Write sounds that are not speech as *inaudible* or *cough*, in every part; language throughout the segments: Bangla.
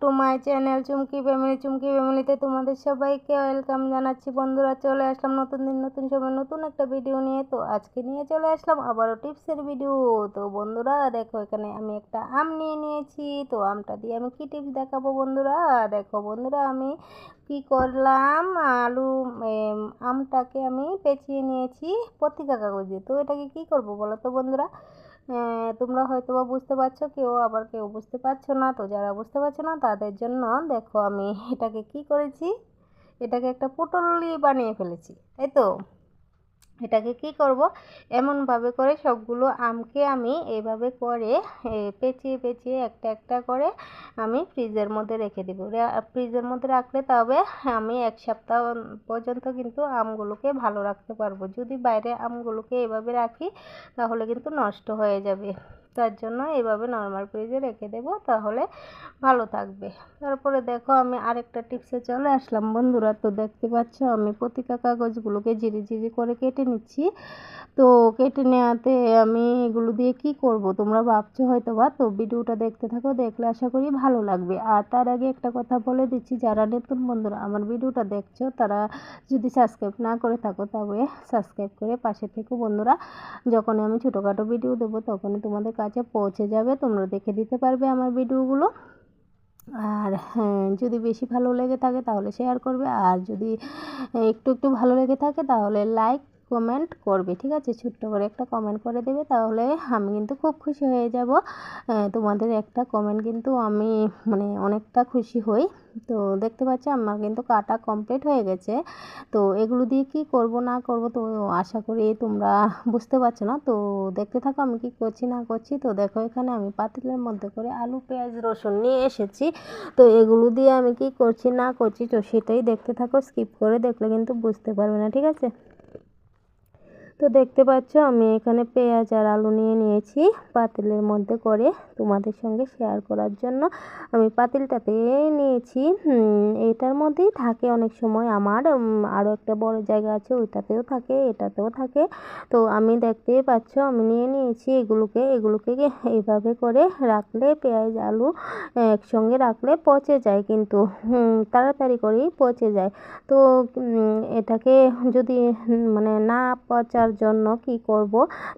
To my channel Chumki family Chumki ফ্যামিলিতে তোমাদের সবাইকে ওয়েলকাম জানাচ্ছি। বন্ধুরা, চলে আসলাম নতুন দিন, নতুন সময়, নতুন একটা ভিডিও নিয়ে। তো আজকে নিয়ে চলে আসলাম আবারও টিপসের ভিডিও তো বন্ধুরা, দেখো এখানে আমি একটা আম নিয়ে নিয়েছি। তো আমটা দিয়ে আমি কী টিপস দেখাবো বন্ধুরা? দেখো বন্ধুরা, আমি কি করলাম? আলু আমটাকে আমি পেঁচিয়ে নিয়েছি। পত্রিকা কাগজ তো এটাকে কি করব বলো তো বন্ধুরা? তোমরা হয়তো বা বুঝতে পারছ, কেউ আবার কেউ বুঝতে পারছ না। তো যারা বুঝতে পারছ না, তাদের জন্য দেখো আমি এটাকে কি করেছি? এটাকে একটা পুটলি বানিয়ে ফেলেছি, তাই তো? এটাকে কি করব? এমনভাবে করে সবগুলো আমকে আমি এইভাবে করে পেঁচিয়ে পেঁচিয়ে একটা একটা করে আমি ফ্রিজের মধ্যে রেখে দেব। ফ্রিজের মধ্যে রাখলে তবে আমি এক সপ্তাহ পর্যন্ত কিন্তু আমগুলোকে ভালো রাখতে পারব। যদি বাইরে আমগুলোকে এভাবে রাখি, তাহলে কিন্তু নষ্ট হয়ে যাবে। তার জন্য এভাবে নর্মাল ফ্রিজে রেখে দেবো, তাহলে ভালো থাকবে। তারপরে দেখো আমি আরেকটা টিপসে চলে আসলাম বন্ধুরা। তো দেখতে পাচ্ছ আমি পত্রিকা কাগজগুলোকে জিরি জিরি করে কেটে নিচ্ছি। তো কেটে নেওয়াতে আমি এগুলো দিয়ে কি করব? তোমরা ভাবছ হয়তো বা তো ভিডিওটা দেখতে থাকো, দেখলে আশা করি ভালো লাগবে। আর তার আগে একটা কথা বলে দিচ্ছি, যারা নতুন বন্ধুরা আমার ভিডিওটা দেখছ, তারা যদি সাবস্ক্রাইব না করে থাকো, তবে সাবস্ক্রাইব করে পাশে থেকো বন্ধুরা। যখন আমি ছোটোখাটো ভিডিও দেবো, তখনই তোমাদের কাছে পৌঁছে যাবে, তোমরা দেখে দিতে পারবে আমার ভিডিওগুলো। আর হ্যাঁ যদি বেশি ভালো লেগে থাকে তাহলে শেয়ার করবে, আর যদি একটু একটু ভালো লেগে থাকে তাহলে লাইক কমেন্ট করবে, ঠিক আছে? ছোট্ট করে একটা কমেন্ট করে দেবে, তাহলে আমি কিন্তু খুব খুশি হয়ে যাব। তোমাদের একটা কমেন্ট কিন্তু আমি মানে অনেকটা খুশি হই। তো দেখতে পাচ্ছ আমার কিন্তু কাটা কমপ্লিট হয়ে গেছে। তো এগুলো দিয়ে কি করব, না করব, তো আশা করি তোমরা বুঝতে পারছ না। তো দেখতে থাকো আমি কি করছি, না করছি। তো দেখো এখানে আমি পাতিলের মধ্যে করে আলু, পেঁয়াজ, রসুন নিয়ে এসেছি। তো এগুলো দিয়ে আমি কি করছি, না করছি, তো সেটাই দেখতে থাকো স্কিপ করে দেখলে কিন্তু বুঝতে পারবে না, ঠিক আছে? তো দেখতে পাচ্ছ, আমি এখানে পেঁয়াজ আর আলু নিয়ে নিয়েছি পাতিলের মধ্যে করে তোমাদের সঙ্গে শেয়ার করার জন্য। আমি পাতিলটাতে নিয়েছি। এটার মধ্যেই থাকে অনেক সময় আমার আরও একটা বড় জায়গা আছে, ওইটাতেও থাকে, এটাতেও থাকে। তো আমি দেখতেই পাচ্ছ, আমি নিয়ে নিয়েছি এগুলোকে এগুলোকে এইভাবে করে রাখলে পেঁয়াজ, আলু একসঙ্গে রাখলে পচে যায় কিন্তু তাড়াতাড়ি করেই পচে যায়। তো এটাকে যদি মানে না পচার জন্য কি করব?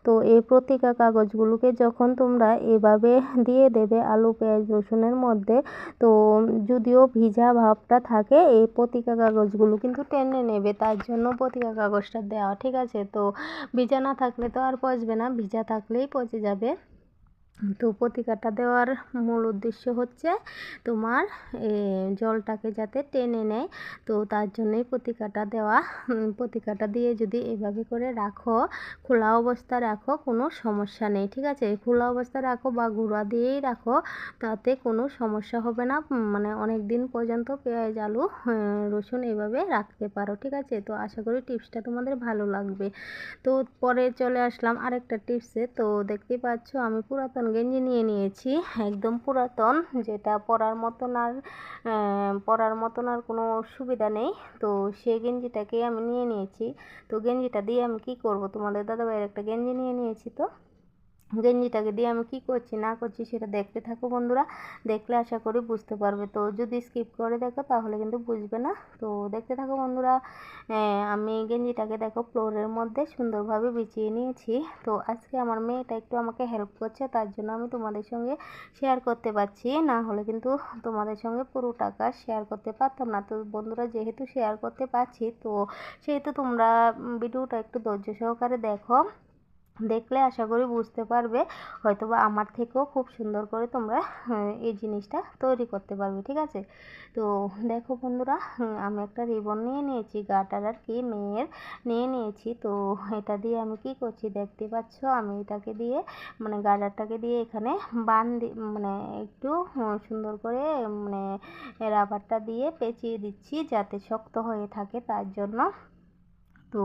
তো এই প্রতিকা কাগজগুলোকে যখন তোমরা এভাবে দিয়ে দেবে আলু, পেঁয়াজ, রসুনের মধ্যে, তো যদিও ভিজা ভাবটা থাকে, এই পতিকা কাগজগুলো কিন্তু টেনে নেবে, তার জন্য পতিকা কাগজটা দেওয়া, ঠিক আছে? তো ভিজা না থাকলে তো আর পচবে না, ভিজা থাকলেই পচে যাবে। তো পতিকাটা দেওয়ার মূল উদ্দেশ্য হচ্ছে তোমার জলটাকে যাতে টেনে নেয়। তো তার জন্যই পতিকাটা দেওয়া। পতিকাটা দিয়ে যদি এভাবে করে রাখো, খোলা অবস্থা রাখো, কোনো সমস্যা নেই, ঠিক আছে? খোলা অবস্থা রাখো বা গুঁড়া দিয়েই রাখো, তাতে কোনো সমস্যা হবে না। মানে অনেক দিন পর্যন্ত পেঁয়াজ, আলু রসুন এভাবে রাখতে পারো, ঠিক আছে? তো আশা করি টিপসটা তোমাদের ভালো লাগবে। তো পরে চলে আসলাম আরেকটা টিপসে। তো দেখতেই পাচ্ছ আমি পুরাতন গেঞ্জি নিয়ে নিয়েছি, একদম পুরাতন, যেটা পরার মতন আর পরার মতন আর কোনো সুবিধা নেই। তো সে গেঞ্জিটাকে আমি নিয়ে নিয়েছি। তো গেঞ্জিটা দিয়ে আমি কি করব? তোমাদের দাদাভাইয়ের একটা গেঞ্জি নিয়ে নিয়েছি তো। গেঞ্জিটাকে দিয়ে আমি কি করছি, না করছি সেটা দেখতে থাকো বন্ধুরা। দেখলে আশা করি বুঝতে পারবে। তো যদি স্কিপ করে দেখো তাহলে কিন্তু বুঝবে না। তো দেখতে থাকো বন্ধুরা আমি গেঞ্জিটাকে দেখো ফ্লোরের মধ্যে সুন্দরভাবে বিছিয়ে নিয়েছি। তো আজকে আমার মেয়েটা একটু আমাকে হেল্প করছে, তার জন্য আমি তোমাদের সঙ্গে শেয়ার করতে পারছি। না হলে কিন্তু তোমাদের সঙ্গে পুরো টাকা শেয়ার করতে পারতাম না। তো বন্ধুরা যেহেতু শেয়ার করতে পারছি, তো সেহেতু তোমরা ভিডিওটা একটু ধৈর্য সহকারে দেখো। দেখলে আশা করি বুঝতে পারবে। হয়তো বা আমার থেকেও খুব সুন্দর করে তোমরা এই জিনিসটা তৈরি করতে পারবে, ঠিক আছে? তো দেখো বন্ধুরা আমি একটা রিবন নিয়ে নিয়েছি, গাটার আর কি, মেয়ের নিয়ে নিয়েছি। তো এটা দিয়ে আমি কি করছি, দেখতে পাচ্ছ? আমি এটাকে দিয়ে মানে গাটারটাকে দিয়ে এখানে বান মানে একটু সুন্দর করে মানে রাবারটা দিয়ে পেঁচিয়ে দিচ্ছি যাতে শক্ত হয়ে থাকে, তার জন্য তো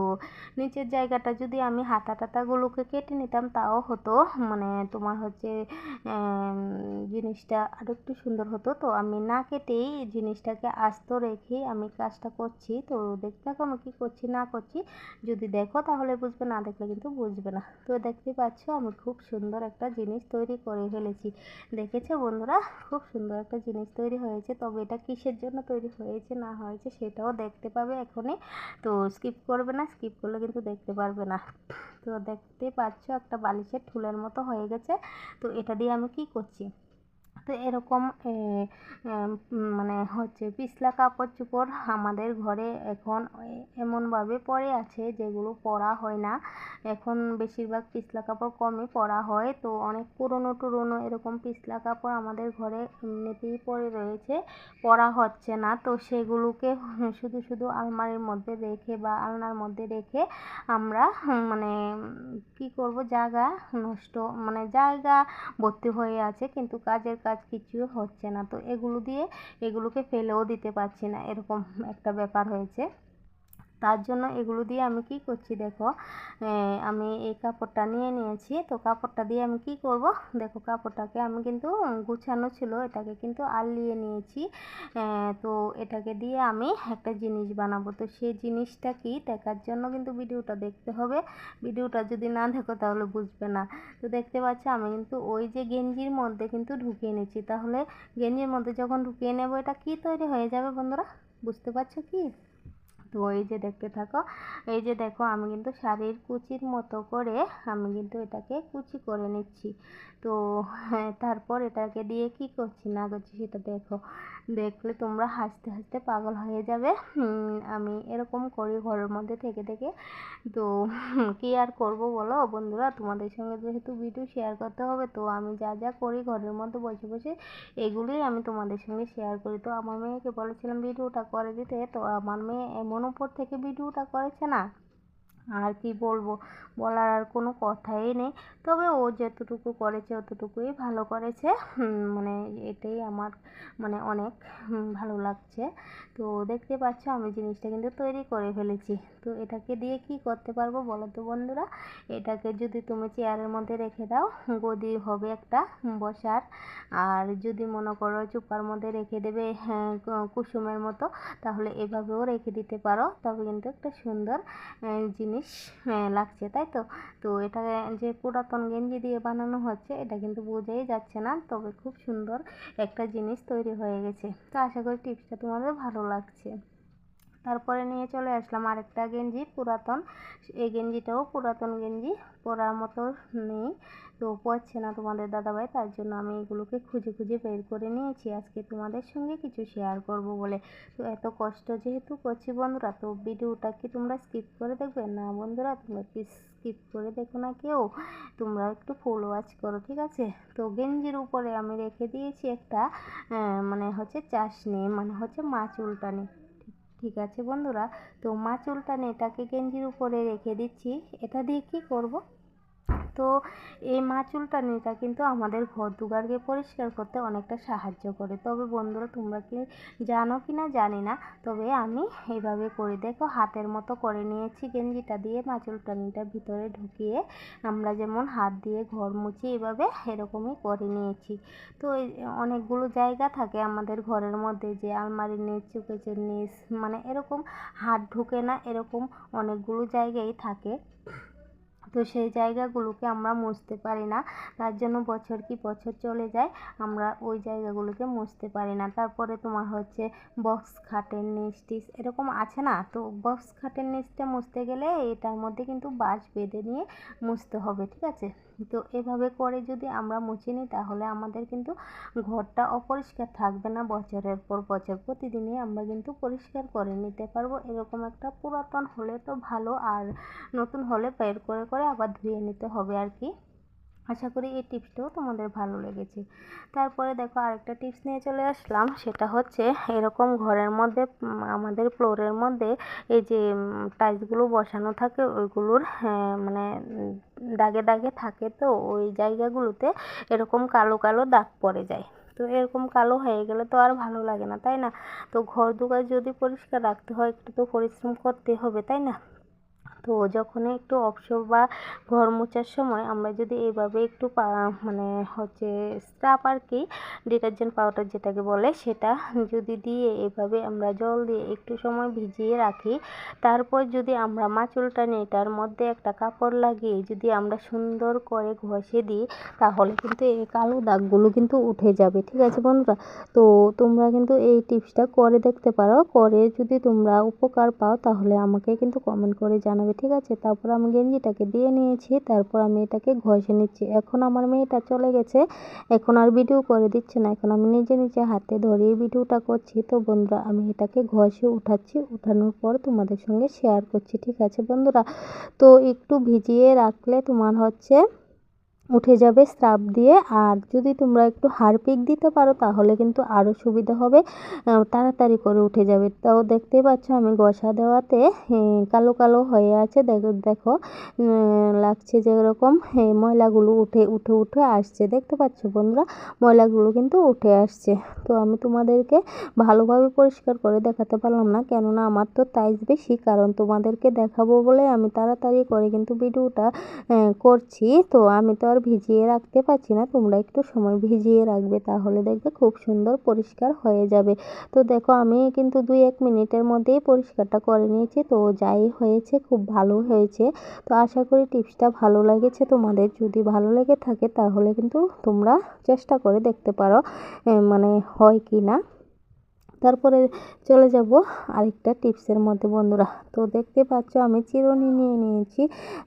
নিচের জায়গাটা যদি আমি হাতা টাতাগুলোকে কেটে নিতাম, তাও হতো। মানে তোমার হচ্ছে জিনিসটা আরও একটু সুন্দর হতো। তো আমি না কেটেই জিনিসটাকে আস্ত রেখে আমি কাজটা করছি। তো দেখতে থাকো আমি কী করছি, না করছি। যদি দেখো তাহলে বুঝবে, না দেখলে কিন্তু বুঝবে না। তো দেখতে পাচ্ছ আমি খুব সুন্দর একটা জিনিস তৈরি করে ফেলেছি। দেখেছ বন্ধুরা? খুব সুন্দর একটা জিনিস তৈরি হয়েছে। তবে এটা কিসের জন্য তৈরি হয়েছে, না হয়েছে সেটাও দেখতে পাবে এখনই। তো স্কিপ করবে না স্কিপ করলে কিন্তু দেখতে পারবে না। তো দেখতে পাচ্ছ একটা বালিশের ঠুলের মতো হয়ে গেছে। তো এটা দিয়ে আমি কি করছি? তো এরকম মানে হচ্ছে পিছলা কাপড় চোপড় আমাদের ঘরে এখন এমনভাবে পরে আছে যেগুলো পরা হয় না। এখন বেশিরভাগ পিছলা কাপড় কমই পরা হয়। তো অনেক পুরনো, টুরনো এরকম পিছলা কাপড় আমাদের ঘরে এমনিতেই পরে রয়েছে পরা হচ্ছে না। তো সেগুলোকে শুধু শুধু আলমারির মধ্যে রেখে বা আলনার মধ্যে রেখে আমরা মানে কি করব? জায়গা নষ্ট মানে জায়গা ভর্তি হয়ে আছে। কিন্তু কাজের কাজ কিছু হচ্ছে না। তো এগুলো দিয়ে এগুলোকে ফেলেও দিতে পারছি না। এরকম একটা ব্যাপার হয়েছে। তার জন্য এগুলো দিয়ে আমি কি করছি দেখো আমি এই কাপড়টা নিয়ে নিয়েছি। তো কাপড়টা দিয়ে আমি কি করব? দেখো কাপড়টাকে আমি কিন্তু গুছানো ছিল, এটাকে কিন্তু আলিয়ে নিয়েছি। তো এটাকে দিয়ে আমি একটা জিনিস বানাবো। তো সেই জিনিসটা কি? দেখার জন্য কিন্তু ভিডিওটা দেখতে হবে। ভিডিওটা যদি না দেখো তাহলে বুঝবে না। তো দেখতে পাচ্ছ, আমি কিন্তু ওই যে গেঞ্জির মধ্যে কিন্তু ঢুকিয়ে নিচ্ছি তাহলে গেঞ্জির মধ্যে যখন ঢুকিয়ে নেব, এটা কি তৈরি হয়ে যাবে বন্ধুরা? বুঝতে পারছ কি? তো এই যে দেখতে থাকো, এই যে দেখো আমি কিন্তু শাড়ির কুচির মতো করে আমি কিন্তু এটাকে কুচি করে নিচ্ছি। তো হ্যাঁ তারপর এটাকে দিয়ে কি করছি না করছি সেটা দেখো। দেখলে তোমরা হাসতে হাসতে পাগল হয়ে যাবে। আমি এরকম করি ঘরের মধ্যে থেকে থেকে। তো *laughs* কি আর করব বলো? বন্ধুরা, তোমাদের সঙ্গে যেহেতু ভিডিও শেয়ার করতে হবে, তো আমি যা যা করি ঘরের মধ্যে বসে বসে এগুলোই আমি তোমাদের সঙ্গে শেয়ার করি। তো আমার মেয়েকে বলেছিলাম ভিডিওটা করে দিতে। তো আমার মেয়ে এমন উপর থেকে ভিডিওটা করেছে না আর কি বলব? বলার আর কোনো কথাই নেই। তবে ও যতটুকু করেছে অতটুকুই ভালো করেছে। মানে এটাই আমার মানে অনেক ভালো লাগছে। তো দেখতে পাচ্ছ আমি জিনিসটা কিন্তু তৈরি করে ফেলেছি। তো এটাকে দিয়ে কি করতে পারব বলো তো বন্ধুরা? এটাকে যদি তুমি চেয়ারের মধ্যে রেখে দাও গদি হবে একটা বসার। আর যদি মনে করো চুপার মধ্যে রেখে দেবে হ্যাঁ, কুসুমের মতো তাহলে এভাবেও রেখে দিতে পারো। তবে কিন্তু একটা সুন্দর জিনিস লাগছে, তাই তো? তো এটা যে পুরাতন গেঞ্জি দিয়ে বানানো হচ্ছে, এটা কিন্তু বোঝাই যাচ্ছে না, তবে খুব সুন্দর একটা জিনিস তৈরি হয়ে গেছে। তো আশা করি টিপসটা তোমাদের ভালো লাগছে। তারপরে নিয়ে চলে আসলাম আরেকটা গেঞ্জি, পুরাতন। এই গেঞ্জিটাও পুরাতন গেঞ্জি, পরার মতো নেই। তো পড়ছে না তোমাদের দাদাভাই, তার জন্য আমি এগুলোকে খুঁজে খুঁজে বের করে নিয়েছি। আজকে তোমাদের সঙ্গে কিছু শেয়ার করব বলে। তো এত কষ্ট যেহেতু করছি বন্ধুরা, তো ভিডিওটা কি তোমরা স্কিপ করে দেখবে? না বন্ধুরা, তোমরা কি স্কিপ করে দেখো না কেউ। তোমরা একটু ফুল ওয়াচ করো, ঠিক আছে? তো গেঞ্জির উপরে আমি রেখে দিয়েছি একটা মানে হচ্ছে চাশনি মানে হচ্ছে মাছ উল্টানি। ঠিক আছে বন্ধুরা? তো মাছ উল্টানে এটাকে গেঞ্জির উপরে রেখে দিচ্ছি। এটা দিয়ে কী করব? তো এই মাছ উল্টানিটা কিন্তু আমাদের ঘর দুয়ারকে পরিষ্কার করতে অনেকটা সাহায্য করে। তবে বন্ধুরা, তোমরা কি জানো কি না জানি না, তবে আমি এইভাবে করি দেখো, হাতের মতো করে নিয়েছি গেঞ্জিটা দিয়ে মাছ উল্টানিটা ভিতরে ঢুকিয়ে আমরা যেমন হাত দিয়ে ঘর মুছি এভাবে এরকমই করে নিয়েছি। তো অনেকগুলো জায়গা থাকে আমাদের ঘরের মধ্যে যে আলমারির নিচ চুকেচের নিচ মানে এরকম হাত ঢুকে না, এরকম অনেকগুলো জায়গায় থাকে। তো সেই জায়গাগুলোকে আমরা মুছতে পারি না। তার জন্য বছর কি বছর চলে যায়, আমরা ওই জায়গাগুলোকে মুছতে পারি না। তারপরে তোমার হচ্ছে বক্স খাটের নিচ টিচ এরকম আছে না? তো বক্স খাটের নিচটা মুছতে গেলে এটার মধ্যে কিন্তু বাঁশ বেঁধে নিয়ে মুছতে হবে, ঠিক আছে? তো এভাবে করে যদি আমরা মুছে নিই, তাহলে আমাদের কিন্তু ঘরটা অপরিষ্কার থাকবে না। বছরের পর বছর প্রতিদিনই আমরা কিন্তু পরিষ্কার করে নিতে পারব। এরকম একটা পুরাতন হলে তো ভালো, আর নতুন হলে বের করে করে আবার ধুয়ে নিতে হবে আর কি। আশা করি এই টিপসটাও তোমাদের ভালো লেগেছে। তারপরে দেখো আরেকটা টিপস নিয়ে চলে আসলাম সেটা হচ্ছে এরকম ঘরের মধ্যে আমাদের ফ্লোরের মধ্যে এই যে টাইলসগুলো বসানো থাকে ওইগুলোর হ্যাঁ, মানে দাগে দাগে থাকে তো ওই জায়গাগুলোতে এরকম কালো কালো দাগ পড়ে যায়। তো এরকম কালো হয়ে গেলে তো আর ভালো লাগে না তাই না? তো ঘর দুয়ার যদি পরিষ্কার রাখতে হয় একটু তো পরিশ্রম করতে হবে তাই না? তো যখন একটু অবসর বা ঘর মোছার সময় আমরা যদি এইভাবে একটু মানে হচ্ছে স্ক্রাব আর কি ডিটারজেন্ট পাউডার যেটাকে বলে, সেটা যদি দিয়ে এভাবে আমরা জল দিয়ে একটু সময় ভিজিয়ে রাখি, তারপর যদি আমরা মাচুলটা নিই, তার মধ্যে একটা কাপড় লাগিয়ে যদি আমরা সুন্দর করে ঘষে দিই, তাহলে কিন্তু এই কালো দাগগুলো কিন্তু উঠে যাবে, ঠিক আছে বন্ধুরা? তো তোমরা কিন্তু এই টিপসটা করে দেখতে পারো, করে যদি তোমরা উপকার পাও, তাহলে আমাকে কিন্তু কমেন্ট করে জানাবে। ঠিক আছে? তারপর আমি গেঞ্জিটাকে দিয়ে নিয়েছি, তারপর আমি এটাকে ঘষে নিচ্ছি। এখন আমার মেয়েটা চলে গেছে, এখন আর ভিডিও করে দিচ্ছে না। এখন আমি নিজে নিজে হাতে ধরে ভিডিওটা করছি। তো বন্ধুরা, আমি এটাকে ঘষে উঠাচ্ছি। উঠানোর পর তোমাদের সঙ্গে শেয়ার করছি, ঠিক আছে বন্ধুরা? তো একটু ভিজিয়ে রাখলে তোমার হচ্ছে উঠে যাবে স্রাব দিয়ে। আর যদি তোমরা একটু হারপিক দিতে পারো, তাহলে কিন্তু আরও সুবিধা হবে। তাড়াতাড়ি করে উঠে যাবে। তাও দেখতেই পাচ্ছ আমি গসা দেওয়াতে কালো কালো হয়ে আছে। দেখো দেখো লাগছে যেরকম ময়লাগুলো উঠে উঠে উঠে আসছে। দেখতে পাচ্ছ বন্ধুরা? ময়লাগুলো কিন্তু উঠে আসছে। তো আমি তোমাদেরকে ভালোভাবে পরিষ্কার করে দেখাতে পারলাম না। কেননা আমার তো তাইজ বেশি, কারণ তোমাদেরকে দেখাবো বলে আমি তাড়াতাড়ি করে কিন্তু ভিডিওটা করছি। তো আমি তো আর ভিজিয়ে রাখতে পারছি না। তোমরা একটু সময় ভিজিয়ে রাখবে তাহলে দেখবে খুব সুন্দর পরিষ্কার হয়ে যাবে। তো দেখো আমি কিন্তু দুই এক মিনিটের মধ্যেই পরিষ্কারটা করে নিয়েছি। তো যাই হয়েছে খুব ভালো হয়েছে। তো আশা করি টিপসটা ভালো লেগেছে তোমাদের। যদি ভালো লেগে থাকে তাহলে কিন্তু তোমরা চেষ্টা করে দেখতে পারো মানে হয় কি না। তারপরে চলে যাব আরেকটা টিপসের মধ্যে, বন্ধুরা। তো দেখতে পাচ্ছ, আমি চিরুনি নিয়ে নিয়েছি,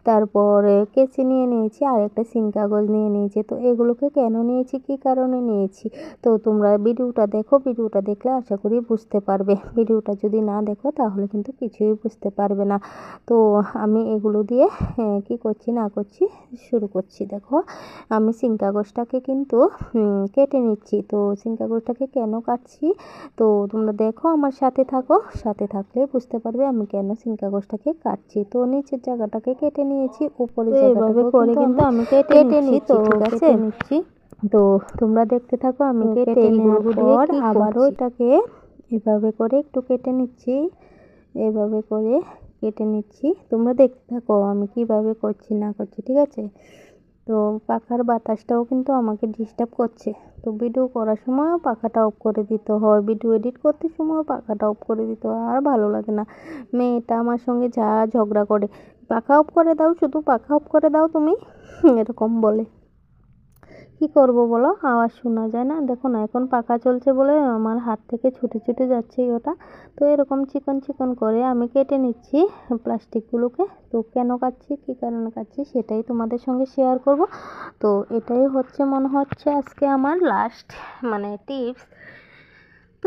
তারপরে কেচি নিয়ে নিয়েছি আর একটা সিং কাগজ নিয়ে নিয়েছি। তো এগুলোকে কেন নিয়েছি? কি কারণে নিয়েছি? তো তোমরা ভিডিওটা দেখো, ভিডিওটা দেখলে আশা করি বুঝতে পারবে। ভিডিওটা যদি না দেখো, তাহলে কিন্তু কিছুই বুঝতে পারবে না। তো আমি এগুলো দিয়ে কি করছি, না করছি, শুরু করছি। দেখো, আমি সিং কাগজটাকে কিন্তু কেটে নিচ্ছি। তো সিং কাগজটাকে কেন কাটছি? তো তোমরা দেখো আমার সাথে থাকো। সাথে থাকলে বুঝতে পারবে আমি কেন সিং কাগজটাকে কাটছি। তো নিচের জায়গাটাকে কেটে নিয়েছি উপরে এভাবে করে কিন্তু আমি কেটে নিচ্ছি তো ঠিক আছে? নিচ্ছি। তো তোমরা দেখতে থাকো আমি কেটে নেওয়ার পর আবারও এটাকে এভাবে করে একটু কেটে নিচ্ছি এভাবে করে কেটে নিচ্ছি। তোমরা দেখতে থাকো আমি কীভাবে করছি না করছি ঠিক আছে? তো পাখার বাতাসটাও কিন্তু আমাকে ডিস্টার্ব করছে। তো ভিডিও করার সময়ও পাখাটা অফ করে দিতে হয়। ভিডিও এডিট করতে সময়ও পাখাটা অফ করে দিতে হয়। আর ভালো লাগে না। মেয়েটা আমার সঙ্গে যা ঝগড়া করে, পাখা অফ করে দাও, শুধু পাখা অফ করে দাও তুমি, এরকম বলে। কি করব বলো? আওয়াজ শোনা যায় না। দেখো না, এখন পাখা চলছে বলে আমার হাত থেকে ছুটে ছুটে যাচ্ছে ওটা। তো এরকম চিকন চিকন করে আমি কেটে নিচ্ছি প্লাস্টিকগুলোকে। তো কেন কাটছি, কী কারণে কাটছি সেটাই তোমাদের সঙ্গে শেয়ার করব। তো এটাই হচ্ছে মনে হচ্ছে আজকে আমার লাস্ট মানে টিপস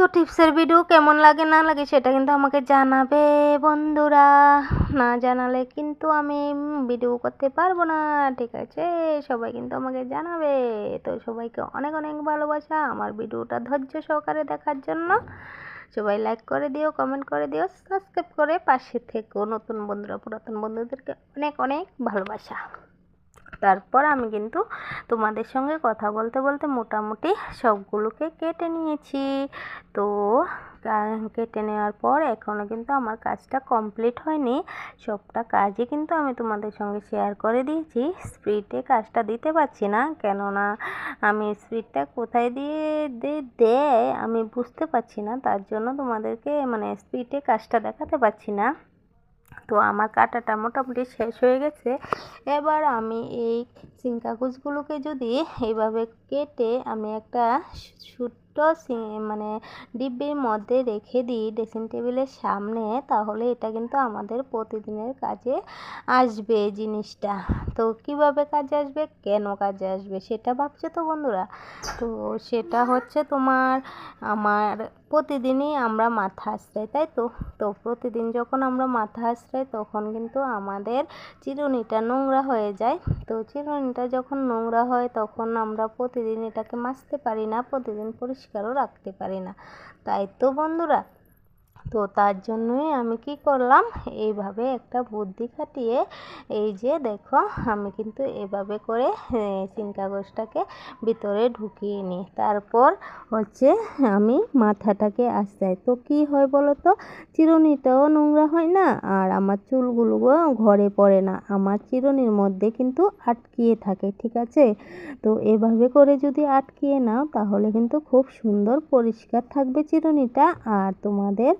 তো টিপসের ভিডিও কেমন লাগে না লাগে সেটা কিন্তু আমাকে জানাবে, বন্ধুরা। না জানালে কিন্তু আমি ভিডিও করতে পারব না, ঠিক আছে? সবাই কিন্তু আমাকে জানাবে। তো সবাইকে অনেক অনেক ভালোবাসা আমার ভিডিওটা ধৈর্য সহকারে দেখার জন্য। সবাই লাইক করে দিও কমেন্ট করে দিও সাবস্ক্রাইব করে পাশে থেকো, নতুন বন্ধুরা, পুরাতন বন্ধুদেরকে অনেক অনেক ভালোবাসা। তারপর আমি কিন্তু তোমাদের সঙ্গে কথা বলতে বলতে মোটামুটি সবগুলোকে কেটে নিয়েছি। তো কেটে নেওয়ার পর এখনও কিন্তু আমার কাজটা কমপ্লিট হয়নি। সবটা কাজই কিন্তু আমি তোমাদের সঙ্গে শেয়ার করে দিয়েছি। স্পিডে কাজটা দিতে পারছি না, কেননা আমি স্পিডটা কোথায় দিয়ে, দেয় আমি বুঝতে পারছি না, তার জন্য তোমাদেরকে মানে স্পিডে কাজটা দেখাতে পারছি না। তো আমার কাটাটা মোটামুটি শেষ হয়ে গেছে। এবার আমি এই সিং কাগজগুলোকে যদি এইভাবে কেটে আমি একটা ছোট্ট মানে ডিব্বির মধ্যে রেখে দিই ড্রেসিং টেবিলের সামনে, তাহলে এটা কিন্তু আমাদের প্রতিদিনের কাজে আসবে জিনিসটা। তো কীভাবে কাজে আসবে? কেন কাজে আসবে? সেটা ভাবছ তো বন্ধুরা? তো সেটা হচ্ছে তোমার, আমার প্রতিদিনই আমরা মাথা আশ্রাই তাই তো? তো প্রতিদিন যখন আমরা মাথা আশ্রাই তখন কিন্তু আমাদের চিরুনিটা নোংরা হয়ে যায়। তো চিরুনিটা যখন নোংরা হয় তখন আমরা প্রতিদিন এটাকে মাজতে পারি না, প্রতিদিন পরিষ্কারও রাখতে পারি না। তাই তো বন্ধুরা তো তার জন্যই আমি কি করলাম? এইভাবে একটা বুদ্ধি খাটিয়ে এই যে দেখো, আমি কিন্তু এভাবে করে সিন কাগজটাকে ভিতরে ঢুকিয়ে নিই। তারপর হচ্ছে আমি মাথাটাকে আস্তাই। তো কি হয় বলো তো চিরুনিটাও নোংরা হয় না, আর আমার চুলগুলো ঘরে পড়ে না। আমার চিরুনির মধ্যে কিন্তু আটকিয়ে থাকে, ঠিক আছে? তো এভাবে করে যদি আটকিয়ে নাও, তাহলে কিন্তু খুব সুন্দর পরিষ্কার থাকবে চিরুনিটা। আর তোমাদের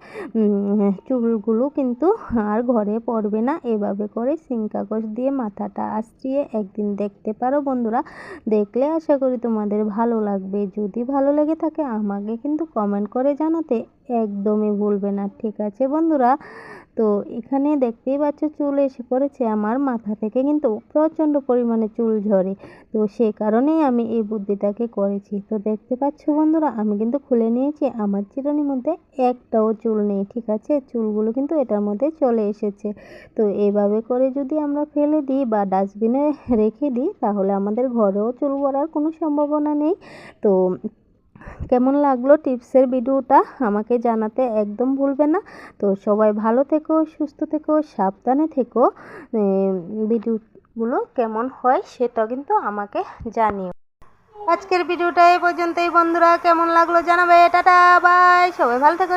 চুলগুলো কিন্তু আর ঘরে পড়বে না। এভাবে করে সিং কাগজ দিয়ে মাথাটা আশ্রিয়ে একদিন দেখতে পারো বন্ধুরা। দেখলে আশা করি তোমাদের ভালো লাগবে। যদি ভালো লেগে থাকে আমাকে কিন্তু কমেন্ট করে জানাতে একদমই ভুলবে না। ঠিক আছে বন্ধুরা? তো এখানে দেখতেই পাচ্ছ চুল এসে পড়েছে। আমার মাথা থেকে কিন্তু প্রচণ্ড পরিমাণে চুল ঝরে। তো সে কারণেই আমি এই বুদ্ধিটাকে করেছি। তো দেখতে পাচ্ছ বন্ধুরা, আমি কিন্তু খুলে নিয়েছি। আমার চিরুনির মধ্যে একটাও চুল নেই, ঠিক আছে? চুলগুলো কিন্তু এটার মধ্যে চলে এসেছে। তো এইভাবে করে যদি আমরা ফেলে দিই বা ডাস্টবিনে রেখে দিই, তাহলে আমাদের ঘরেও চুল পড়ার কোনো সম্ভাবনা নেই। তো কেমন লাগল টিপসের ভিডিওটা আমাকে জানাতে একদম ভুলবে না। তো সবাই ভালো থেকো, সুস্থ থেকো, সাবধানে থেকো। ভিডিওগুলো কেমন হয় সেটা কিন্তু আমাকে জানিও। আজকের ভিডিওটা এই পর্যন্তই বন্ধুরা, কেমন লাগল জানাবে, টাটা, বাই, সবাই ভালো থেকো।